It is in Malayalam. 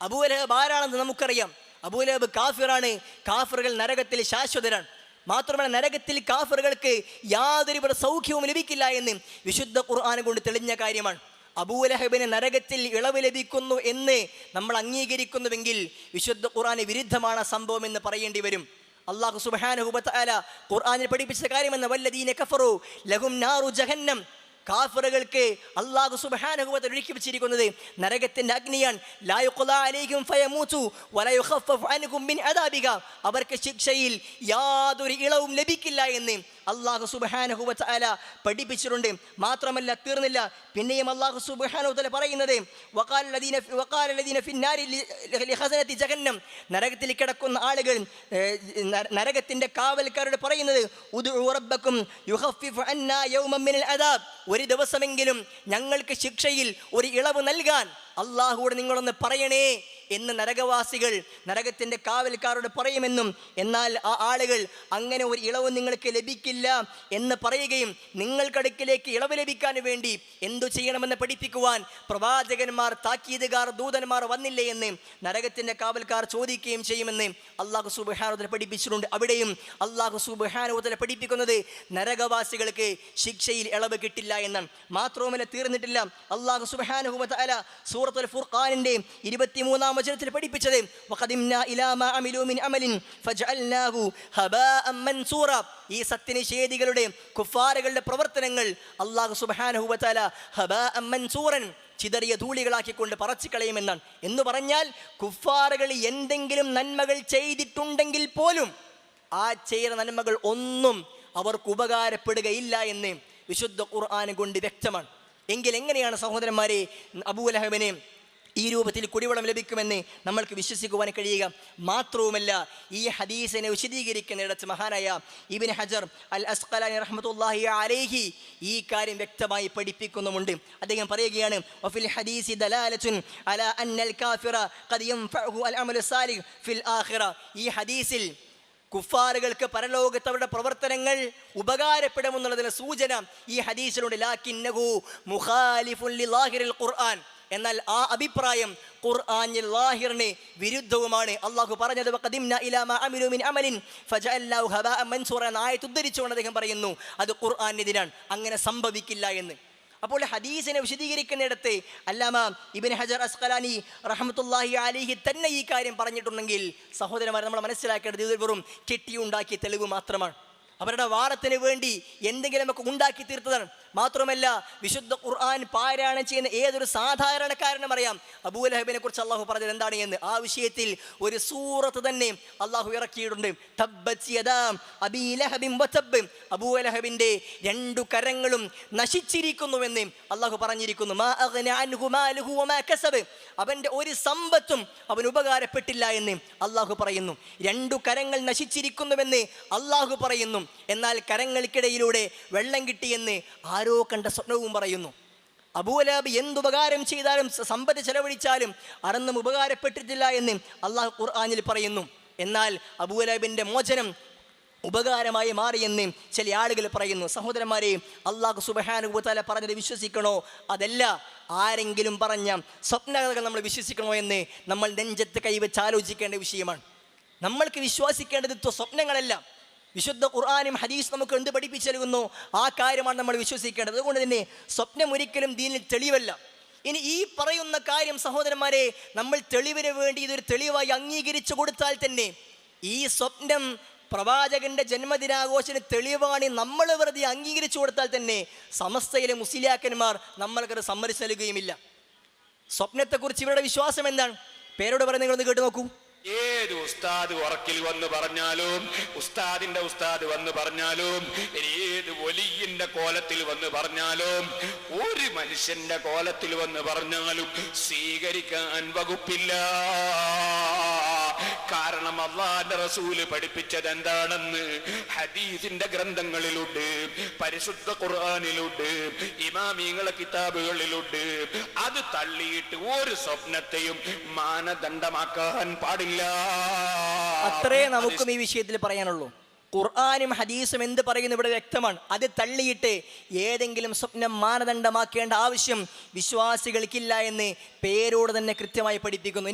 അബൂലഹബ് ആരാണെന്ന് നമുക്കറിയാം. അബൂലഹബ് കാഫിറാണ്. കാഫറുകൾ നരകത്തിൽ ശാശ്വതരാണ്. മാത്രമല്ല നരകത്തിൽ കാഫറുകൾക്ക് യാതൊരു സൗഖ്യവും ലഭിക്കില്ല എന്ന് വിശുദ്ധ ഖുർആൻ കൊണ്ട് തെളിഞ്ഞ കാര്യമാണ്. അബൂലഹബിന് നരകത്തിൽ ഇളവ് ലഭിക്കുന്നു എന്ന് നമ്മൾ അംഗീകരിക്കുന്നുവെങ്കിൽ വിശുദ്ധ ഖുർആാന് വിരുദ്ധമാണ് സംഭവം എന്ന് പറയേണ്ടി വരും. അള്ളാഹു സുബാനുഹുബല ഖുർആനിൽ പഠിപ്പിച്ച കാര്യമെന്ന് വല്ലദീന കഫറു ലഹും നാറു ജഹന്നം കാഫറുകൾക്ക് അള്ളാഹു സുബാനുഹുബത്ത് ഒഴുക്കി വെച്ചിരിക്കുന്നത് നരകത്തിന്റെ അഗ്നിയാണ്. അവർക്ക് ശിക്ഷയിൽ യാതൊരു ഇളവും ലഭിക്കില്ല എന്ന് അള്ളാഹു സുബാനുഹുബത്ത് അല പഠിപ്പിച്ചിട്ടുണ്ട്. മാത്രമല്ല തീർന്നില്ല. പിന്നെയും അള്ളാഹു സുബാനുഹുല പറയുന്നത് ജഹന്നം. നരകത്തിൽ കിടക്കുന്ന ആളുകൾ നരകത്തിന്റെ കാവൽക്കാരോട് പറയുന്നത് ഉറബക്കും ഒരു ദിവസമെങ്കിലും ഞങ്ങൾക്ക് ശിക്ഷയിൽ ഒരു ഇളവ് നൽകാൻ അള്ളാഹുവോട് നിങ്ങളൊന്ന് പറയണേ. എന്ന് നരകവാസികൾ നരകത്തിന്റെ കാവൽക്കാരോട് പറയുമെന്നും എന്നാൽ ആ ആളുകൾ അങ്ങനെ ഒരു ഇളവ് നിങ്ങൾക്ക് ലഭിക്കില്ല എന്ന് പറയുകയും നിങ്ങൾക്കടുക്കിലേക്ക് ഇളവ് ലഭിക്കാൻ വേണ്ടി എന്തു ചെയ്യണമെന്ന് പഠിപ്പിക്കുവാൻ പ്രവാചകന്മാർ താക്കീതുകാർ ദൂതന്മാർ വന്നില്ലേ എന്ന് നരകത്തിന്റെ കാവൽക്കാർ ചോദിക്കുകയും ചെയ്യുമെന്ന് അള്ളാഹു സുബഹാനോദന പഠിപ്പിച്ചിട്ടുണ്ട്. അവിടെയും അള്ളാഹു സുബഹാനോദന പഠിപ്പിക്കുന്നത് നരകവാസികൾക്ക് ശിക്ഷയിൽ ഇളവ് കിട്ടില്ല എന്ന് മാത്രവുമല്ല തീർന്നിട്ടില്ല. അള്ളാഹു സുബാനുഹുമത അല സൂറത്തുൽ ഫുർഖാനിന്റെ ഇരുപത്തിമൂന്നാം വചനത്തിൽ പഠിപ്പിച്ചത് ഈ സത്യനിഷേധികളുടെ കുഫാറുകളുടെ പ്രവർത്തനങ്ങൾ അള്ളാഹു സുബാനുഹുവല ഹബാഅൻ മൻസൂറൻ ചിതറിയ ധൂളികളാക്കിക്കൊണ്ട് പറച്ചു കളയുമെന്നാണ് എന്ന് പറഞ്ഞാൽ കുഫാറുകൾ എന്തെങ്കിലും നന്മകൾ ചെയ്തിട്ടുണ്ടെങ്കിൽ പോലും ആ ചെയ്ത നന്മകൾ ഒന്നും അവർക്ക് ഉപകാരപ്പെടുകയില്ല എന്ന് വിശുദ്ധ ഖുർആൻ കൊണ്ട് വ്യക്തമാണ്. എങ്കിൽ എങ്ങനെയാണ് സഹോദരന്മാരെ അബൂലഹബിനെ ഈ രൂപത്തിൽ കുടിവെള്ളം ലഭിക്കുമെന്ന് നമ്മൾക്ക് വിശ്വസിക്കുവാൻ കഴിയുക. മാത്രവുമല്ല ഈ ഹദീസിനെ വിശദീകരിക്കുന്നിടത്ത് മഹാനായ ഇബിൻ ഹജർ അൽ അസ്ഖലാനി റഹ്മത്തുള്ളാഹി അലേഹി ഈ കാര്യം വ്യക്തമായി പഠിപ്പിക്കുന്നുമുണ്ട്. അദ്ദേഹം പറയുകയാണ് വഫിൽ ഹദീസി അല കാഫിറ അൽ ഫിൽ ആഖിറ. ഈ ഹദീസിൽ കുഫാറുകൾക്ക് പരലോകത്ത് അവരുടെ പ്രവർത്തനങ്ങൾ ഉപകാരപ്പെടുമെന്നുള്ളതിന് സൂചന ഈ ഹദീസിലുണ്ട്. ലാക്കിന്നഹു മുഖാലിഫുൽ ഖുർആൻ. എന്നാൽ ആ അഭിപ്രായം ഖുർആനിൽ ലാഹിറിന് വിരുദ്ധവുമാണ്. അള്ളാഹു പറഞ്ഞത് വഖദിംന ഇലാ മാ അമിലു മിൻ അമലിൻ ഫജഅൽനാഹു ഹബാഅൻ മൻസൂറ എന്ന ആയത്ത് ഉദ്ധരിച്ചുകൊണ്ട് അദ്ദേഹം പറയുന്നു അത് ഖുർആാനെതിരാണ് അങ്ങനെ സംഭവിക്കില്ല എന്ന്. അപ്പോൾ ഹദീസിനെ വിശദീകരിക്കുന്നിടത്ത് അല്ലാമ ഇബിൻ ഹജർ അസ്കലാനി റഹമത്തുല്ലാഹി അലിഹി തന്നെ ഈ കാര്യം പറഞ്ഞിട്ടുണ്ടെങ്കിൽ സഹോദരന്മാർ നമ്മൾ മനസ്സിലാക്കേണ്ടത് ഇത് വെറും കെട്ടിയുണ്ടാക്കിയ തെളിവ് മാത്രമാണ്. അവരുടെ വാദത്തിന് വേണ്ടി എന്തെങ്കിലും നമുക്ക് ഉണ്ടാക്കി തീർത്തതാണ് മാത്രമല്ല വിശുദ്ധ ഖുർആൻ പാരായണം ചെയ്യുന്ന ഏതൊരു സാധാരണക്കാരനും അറിയാം. അബൂ ലഹബിനെ കുറിച്ച് അള്ളാഹു പറഞ്ഞത് എന്താണ് എന്ന്? ആ വിഷയത്തിൽ ഒരു സൂറത്ത് തന്നെ അള്ളാഹു ഇറക്കിയിട്ടുണ്ട്. അബൂ. അബൂലഹബിന്റെ രണ്ടു കരങ്ങളും നശിച്ചിരിക്കുന്നുവെന്ന് അള്ളാഹു പറഞ്ഞിരിക്കുന്നു. അവന്റെ ഒരു സമ്പത്തും അവൻ ഉപകാരപ്പെട്ടില്ല എന്ന് അള്ളാഹു പറയുന്നു. രണ്ടു കരങ്ങൾ നശിച്ചിരിക്കുന്നുവെന്ന് അള്ളാഹു പറയുന്നു. എന്നാൽ കരങ്ങൾക്കിടയിലൂടെ വെള്ളം കിട്ടിയെന്ന് ആരോ കണ്ട സ്വപ്നവും പറയുന്നു. അബൂലാബ് എന്തുപകാരം ചെയ്താലും സമ്പത്ത് ചെലവഴിച്ചാലും അറന്നും ഉപകാരപ്പെട്ടിട്ടില്ല എന്ന് അള്ളാഹു ഖുർആാനിൽ പറയുന്നു. എന്നാൽ അബൂലാബിന്റെ മോചനം ഉപകാരമായി മാറിയെന്ന് ചില ആളുകൾ പറയുന്നു. സഹോദരന്മാരെ അള്ളാഹു സുബഹാനുഭൂത്താല പറഞ്ഞത് വിശ്വസിക്കണോ? അതല്ല ആരെങ്കിലും പറഞ്ഞ സ്വപ്നകഥകൾ നമ്മൾ വിശ്വസിക്കണോ എന്ന് നമ്മൾ നെഞ്ചത്ത് കൈവച്ച് ആലോചിക്കേണ്ട വിഷയമാണ്. നമ്മൾക്ക് വിശ്വസിക്കേണ്ടത് സ്വപ്നങ്ങളല്ല. വിശുദ്ധ ഖുർആാനും ഹദീസ് നമുക്ക് എന്ത് പഠിപ്പിച്ചു നൽകുന്നു? ആ കാര്യമാണ് നമ്മൾ വിശ്വസിക്കേണ്ടത്. അതുകൊണ്ട് തന്നെ സ്വപ്നം ഒരിക്കലും ദീനിൽ തെളിവല്ല. ഇനി ഈ പറയുന്ന കാര്യം സഹോദരന്മാരെ നമ്മൾ തെളിവിന് വേണ്ടി ഇതൊരു തെളിവായി അംഗീകരിച്ചു കൊടുത്താൽ തന്നെ ഈ സ്വപ്നം പ്രവാചകന്റെ ജന്മദിനാഘോഷത്തിന് തെളിവാണ് നമ്മൾ വെറുതെ അംഗീകരിച്ചു കൊടുത്താൽ തന്നെ സമസ്തയിലെ മുസ്ലിയാക്കന്മാർ നമ്മൾക്കത് സമ്മതിച്ചു നൽകുകയുമില്ല. സ്വപ്നത്തെക്കുറിച്ച് ഇവരുടെ വിശ്വാസം എന്താണ്? പേരോട് പറയുന്നത് നിങ്ങളൊന്ന് കേട്ട് നോക്കൂ. ഏത് ഉസ്താദ് ഉറക്കിൽ വന്ന് പറഞ്ഞാലും ഉസ്താദിന്റെ ഉസ്താദ് വന്ന് പറഞ്ഞാലും ഏത് ഒലിയിന്റെ കോലത്തിൽ വന്ന് പറഞ്ഞാലും ഒരു മനുഷ്യന്റെ കോലത്തിൽ വന്ന് പറഞ്ഞാലും സ്വീകരിക്കാൻ വകുപ്പില്ല. അള്ളാന്റെ റസൂൽ പഠിപ്പിച്ചത് എന്താണെന്ന് ഹദീസിന്റെ ഗ്രന്ഥങ്ങളിലുണ്ട് പരിശുദ്ധ ഖുർആാനിലുണ്ട് ഇമാമീങ്ങളെ കിതാബുകളിലുണ്ട്. അത് തള്ളിയിട്ട് ഒരു സ്വപ്നത്തെയും മാനദണ്ഡമാക്കാൻ പാടില്ല. അത്രേ നമുക്കും ഈ വിഷയത്തിൽ പറയാനുള്ളൂ. ഖുർആാനും ഹദീസും എന്ത് പറയുന്നു ഇവിടെ വ്യക്തമാണ്. അത് തള്ളിയിട്ട് ഏതെങ്കിലും സ്വപ്നം മാനദണ്ഡമാക്കേണ്ട ആവശ്യം വിശ്വാസികൾക്കില്ല എന്ന് പേരോട് തന്നെ കൃത്യമായി പഠിപ്പിക്കുന്നു.